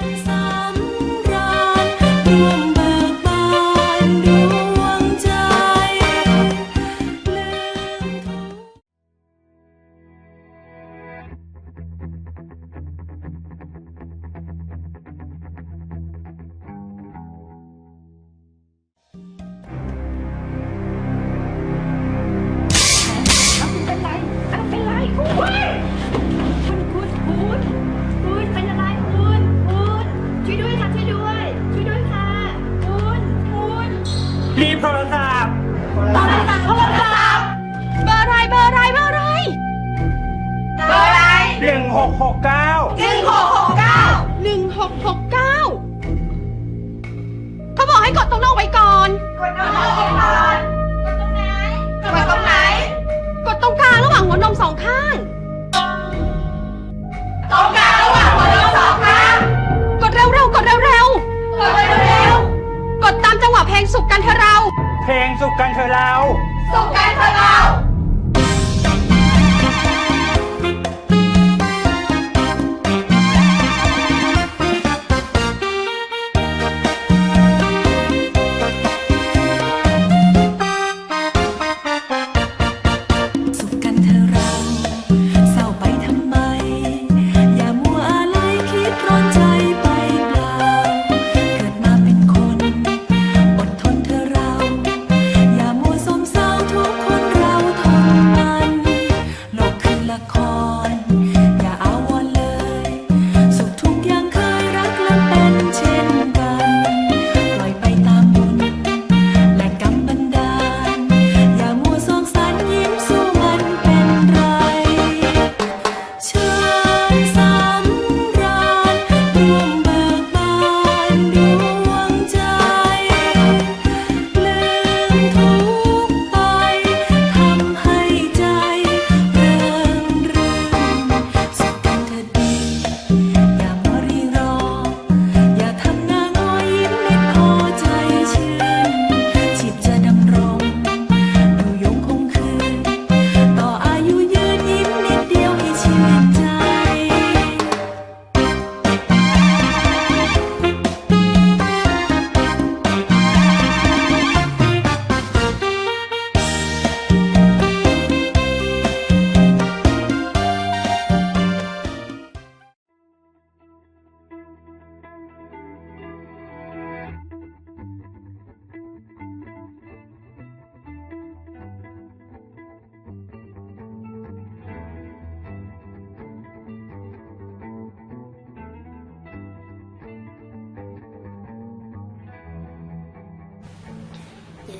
Sunset. รีโทรศัพท์ตอนสั่โทรศัพท์เบอร์อะไรเบอร์อะไรเบอร์อะไรเบอร์ไรหนึ่งหกหกเก้าหนึ่งหกหกเก้าหนึ่งหกหกเก้าเขาบอกให้กดตรงนอกไว้ก่อน กดตรงนอกไว้ก่อน กดตรงไหนกดตรง งสุขกันเถอะเรา สุขกันเถอะเรา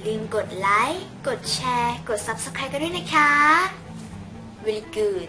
ลืมกดไลค์ กดแชร์ กด Subscribe กันด้วยนะคะ Very good